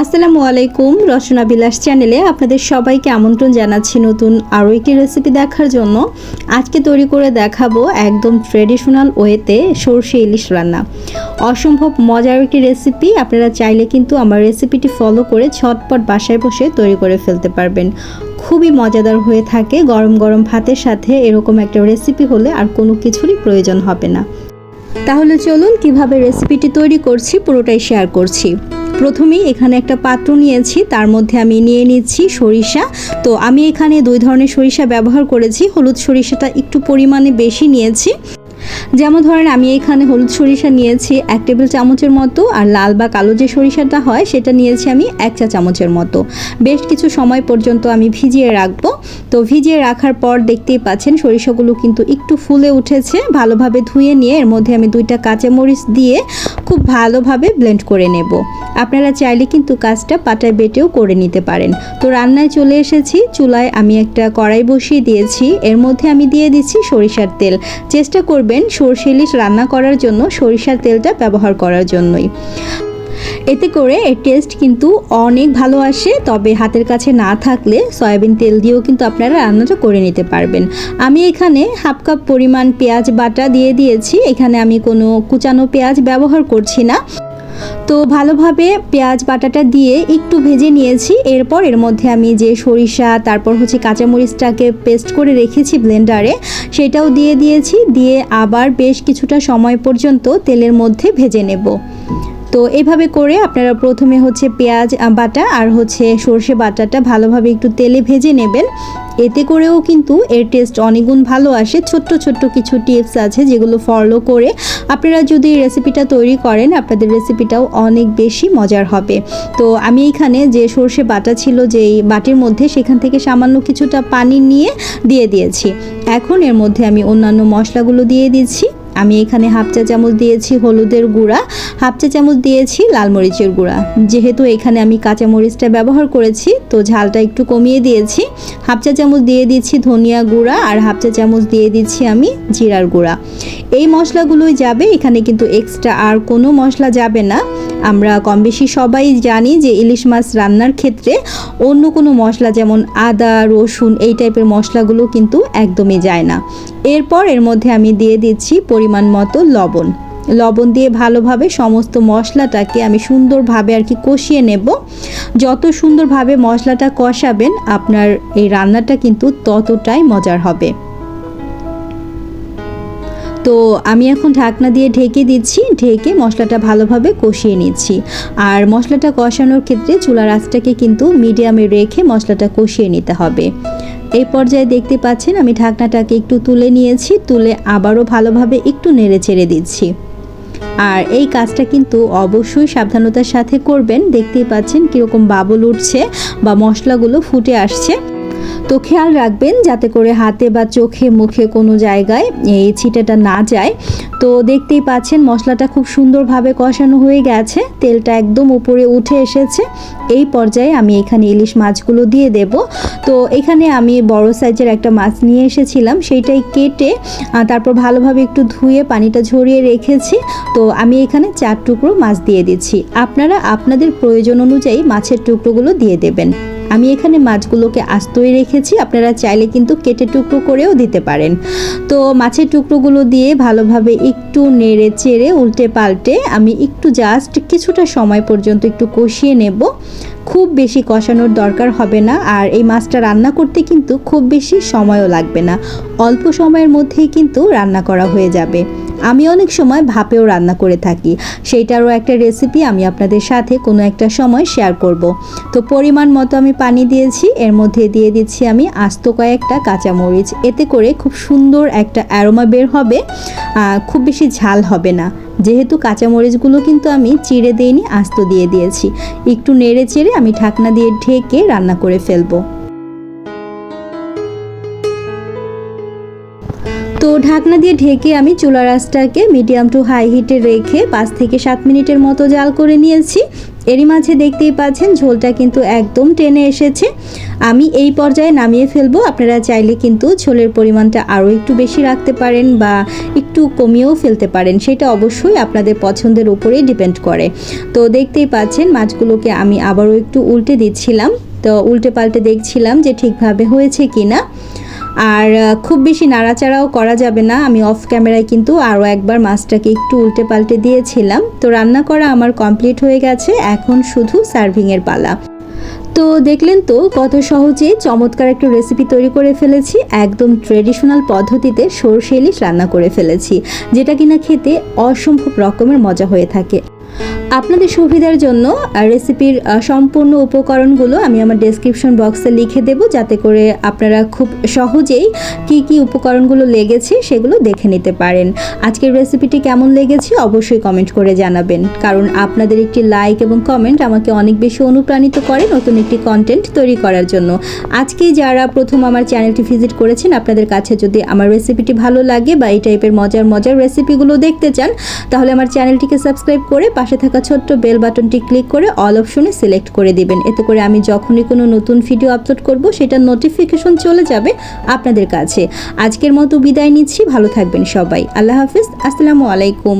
আসসালামু আলাইকুম রচনা বিলাস চ্যানেলে আপনাদের সবাইকে আমন্ত্রণ জানাচ্ছি নতুন আরও একটি রেসিপি দেখার জন্য। আজকে তৈরি করে দেখাবো একদম ট্রেডিশনাল ওয়েতে সর্ষে ইলিশ রান্না। অসম্ভব মজার একটি রেসিপি আপনারা চাইলে কিন্তু আমার রেসিপিটি ফলো করে ছটপট বাসায় বসে তৈরি করে ফেলতে পারবেন। খুবই মজাদার হয়ে থাকে, গরম গরম ভাতের সাথে এরকম একটা রেসিপি হলে আর কোনো কিছুরই প্রয়োজন হবে না। তাহলে চলুন কীভাবে রেসিপিটি তৈরি করছি, পুরোটাই শেয়ার করছি। প্রথমেই এখানে একটা পাত্র নিয়েছি, তার মধ্যে আমি নিয়ে নিচ্ছি সরিষা। তো আমি এখানে দুই ধরনের সরিষা ব্যবহার করেছি, হলুদ সরিষাটা একটু পরিমাণে বেশি নিয়েছি। যেমন ধরেন আমি এখানে হলুদ সরিষা নিয়েছি এক টেবিল চামচের মতো, আর লাল বা কালো যে সরিষাটা হয় সেটা নিয়েছি আমি এক চা চামচের মতো। বেশ কিছু সময় পর্যন্ত আমি ভিজিয়ে রাখব। তো ভিজিয়ে রাখার পর দেখতেই পাচ্ছেন সরিষাগুলো কিন্তু একটু ফুলে উঠেছে, ভালোভাবে ধুয়ে নিয়ে এর মধ্যে আমি দুইটা কাঁচামরিচ দিয়ে খুব ভালোভাবে ব্লেন্ড করে নেব। আপনারা চাইলে কিন্তু কাজটা পাটায় বেটেও করে নিতে পারেন। তো রান্নায় চলে এসেছি। চুলায় আমি একটা কড়াই বসিয়ে দিয়েছি। এর মধ্যে আমি দিয়ে দিচ্ছি সরিষার তেল। চেষ্টা করবেন সরষে ইলিশ রান্না করার জন্য, সরিষার তেলটা ব্যবহার করার জন্যই। এতে করে এর টেস্ট কিন্তু অনেক ভালো আসে। তবে হাতের কাছে না থাকলে সয়াবিন তেল দিয়েও কিন্তু আপনারা রান্নাটা করে নিতে পারবেন। আমি এখানে হাফ কাপ পরিমাণ পেঁয়াজ বাটা দিয়ে দিয়েছি। এখানে আমি কোনো কুচানো পেঁয়াজ ব্যবহার করছি না। তো ভালোভাবে পেঁয়াজ, বাটাটা দিয়ে একটু ভেজে নিয়েছি। এরপর এর মধ্যে আমি যে সরিষা, তারপর হচ্ছে কাঁচামরিচটাকে পেস্ট করে রেখেছি ব্লেন্ডারে, সেটাও দিয়ে দিয়েছি। দিয়ে আবার বেশ কিছুটা সময় পর্যন্ত তেলের মধ্যে ভেজে নেব। তো এইভাবে করে আপনারা প্রথমে হচ্ছে পেঁয়াজ বাটা আর হচ্ছে সর্ষে বাটাটা ভালোভাবে একটু তেলে ভেজে নেবেন। এতে করেও কিন্তু এর টেস্ট অনেকগুণ ভালো আসে। ছোট্ট ছোট্ট কিছু টিপস আছে যেগুলো ফলো করে আপনারা যদি রেসিপিটা তৈরি করেন, আপনাদের রেসিপিটাও অনেক বেশি মজার হবে। তো আমি এখানে যে সর্ষে বাটা ছিল যেই বাটির মধ্যে, সেখান থেকে সামান্য কিছুটা পানি নিয়ে দিয়ে দিয়েছি। এখন এর মধ্যে আমি অন্যান্য মশলাগুলো দিয়ে দিচ্ছি। আমি এখানে হাফ চা চামচ দিয়েছি হলুদের গুঁড়া, হাফ চা চামচ দিয়েছি লাল মরিচের গুঁড়া। যেহেতু এখানে আমি কাঁচা মরিচটা ব্যবহার করেছি, তো ঝালটা একটু কমিয়ে দিয়েছি। হাফ চা চামচ দিয়ে দিচ্ছি ধনিয়া গুঁড়া আর হাফ চা চামচ দিয়ে দিচ্ছি আমি জিরার গুঁড়া। এই মশলাগুলোই যাবে, এখানে কিন্তু এক্সট্রা আর কোনো মশলা যাবে না। আমরা কম বেশি সবাই জানি যে ইলিশ মাছ রান্নার ক্ষেত্রে অন্য কোনো মশলা যেমন আদা, রসুন এই টাইপের মশলাগুলো কিন্তু একদমই যায় না। এরপর এর মধ্যে আমি দিয়ে দিচ্ছি পরিমাণ মতো লবণ। লবণ দিয়ে ভালোভাবে সমস্ত মশলাটাকে আমি সুন্দরভাবে আর কি কষিয়ে নেব। যত সুন্দরভাবে মশলাটা কষাবেন, আপনার এই রান্নাটা কিন্তু ততটাই মজার হবে। তো আমি এখন ঢাকনা দিয়ে ঢেকে দিচ্ছি, ঢেকে মশলাটা ভালোভাবে কষিয়ে নিচ্ছি। আর মশলাটা কষানোর ক্ষেত্রে চুলার আঁচটাকে কিন্তু মিডিয়ামে রেখে মশলাটা কষিয়ে নিতে হবে। এই পর্যায়ে দেখতে পাচ্ছেন আমি ঢাকনাটাকে একটু তুলে নিয়েছি, তুলে আবারও ভালোভাবে একটু নেড়ে ছেড়ে দিচ্ছি। আর এই কাজটা কিন্তু অবশ্যই সাবধানতার সাথে করবেন। দেখতেই পাচ্ছেন কীরকম বাবল উঠছে বা মশলাগুলো ফুটে আসছে। তো খেয়াল রাখবেন, যাতে করে হাতে বা চোখে, মুখে কোনো জায়গায় এই ছিটেটা না যায়। তো দেখতেই পাচ্ছেন মশলাটা খুব সুন্দরভাবে কষানো হয়ে গেছে। তেলটা একদম উপরে উঠে এসেছে। এই পর্যায়ে আমি এখানে ইলিশ মাছগুলো দিয়ে দেব। তো এখানে আমি বড় সাইজের একটা মাছ নিয়ে এসেছিলাম। সেইটাই কেটে তারপর ভালোভাবে একটু ধুয়ে পানিটা ঝরিয়ে রেখেছি। তো আমি এখানে চার টুকরো মাছ দিয়ে দিচ্ছি। আপনারা আপনাদের প্রয়োজন অনুযায়ী মাছের টুকরোগুলো দিয়ে দেবেন। আমি এখানে মাছগুলোকে আস্তই রেখেছি, আপনারা চাইলে কিন্তু কেটে টুকরো করেও দিতে পারেন। তো মাছের টুকরোগুলো দিয়ে ভালোভাবে একটু নেড়ে চেড়ে উল্টে পাল্টে আমি একটু জাস্ট কিছুটা সময় পর্যন্ত একটু কষিয়ে নেব। খুব বেশি কষানোর দরকার হবে না, আর এই মাছটা রান্না করতে কিন্তু খুব বেশি সময়ও লাগবে না। অল্প সময়ের মধ্যেই কিন্তু রান্না করা হয়ে যাবে। আমি অনেক সময় ভাপেও রান্না করে থাকি। সেইটারও একটা রেসিপি আমি আপনাদের সাথে কোনো একটা সময় শেয়ার করব। তো পরিমাণ মতো আমি পানি দিয়েছি, এর মধ্যে দিয়ে দিচ্ছি আমি আস্ত কয়েকটা কাঁচামরিচ। এতে করে খুব সুন্দর একটা অ্যারোমা বের হবে খুব বেশি ঝাল হবে না। যেহেতু কাঁচামরিচগুলো কিন্তু আমি চিড়ে দিইনি, আস্ত দিয়ে দিয়েছি। একটু নেড়ে চেড়ে আমি ঢাকনা দিয়ে ঢেকে রান্না করে ফেলব। ঢাকনা দিয়ে ঢেকে আমি চুলার আঁচটাকে মিডিয়াম টু হাই হিটে রেখে পাঁচ থেকে সাত মিনিটের মতো জাল করে নিয়েছি। এরই মাঝে দেখতেই পাচ্ছেন ঝোলটা কিন্তু একদম টেনে এসেছে। আমি এই পর্যায়ে নামিয়ে ফেলব। আপনারা চাইলে কিন্তু ঝোলের পরিমাণটা আরও একটু বেশি রাখতে পারেন বা একটু কমিয়েও ফেলতে পারেন। সেটা অবশ্যই আপনাদের পছন্দের উপরেই ডিপেন্ড করে। তো দেখতেই পাচ্ছেন মাছগুলোকে আমি আবারও একটু উল্টে দিচ্ছিলাম। তো উল্টে পাল্টে দেখছিলাম যে ঠিকভাবে হয়েছে কি না আর খুব বেশি নাড়াচাড়াও করা যাবে না। আমি অফ ক্যামেরায় কিন্তু আরও একবার মাছটাকে একটু উল্টে পাল্টে দিয়েছিলাম। তো রান্না করা আমার কমপ্লিট হয়ে গেছে। এখন শুধু সার্ভিংয়ের পালা। তো দেখলেন তো, কত সহজে চমৎকার একটা রেসিপি তৈরি করে ফেলেছি। একদম ট্রেডিশনাল পদ্ধতিতে সরষে ইলিশ রান্না করে ফেলেছি, যেটা কিনা খেতে অসম্ভব রকমের মজা হয়ে থাকে। আপনাদের সুবিধার জন্য রেসিপির সম্পূর্ণ উপকরণগুলো আমি আমার ডেসক্রিপশন বক্সে লিখে দেব, যাতে করে আপনারা খুব সহজেই কি কি উপকরণগুলো লেগেছে সেগুলো দেখে নিতে পারেন। আজকের রেসিপিটি কেমন লেগেছে অবশ্যই কমেন্ট করে জানাবেন। কারণ আপনাদের একটি লাইক এবং কমেন্ট আমাকে অনেক বেশি অনুপ্রাণিত করে নতুন একটি কন্টেন্ট তৈরি করার জন্য। আজকেই যারা প্রথম আমার চ্যানেলটি ভিজিট করেছেন, আপনাদের কাছে যদি আমার রেসিপিটি ভালো লাগে বা এই টাইপের মজার মজার রেসিপিগুলো দেখতে চান, তাহলে আমার চ্যানেলটিকে সাবস্ক্রাইব করে পাশে থাকা ছোট্ট বেল বাটনটি ক্লিক করে অল অপশনে সিলেক্ট করে দিবেন। এতে করে আমি যখনই কোনো নতুন ভিডিও আপলোড করব সেটা নোটিফিকেশন চলে যাবে আপনাদের কাছে। আজকের মতো বিদায় নিচ্ছি। ভালো থাকবেন সবাই। আল্লাহ হাফিজ। আসসালামু আলাইকুম।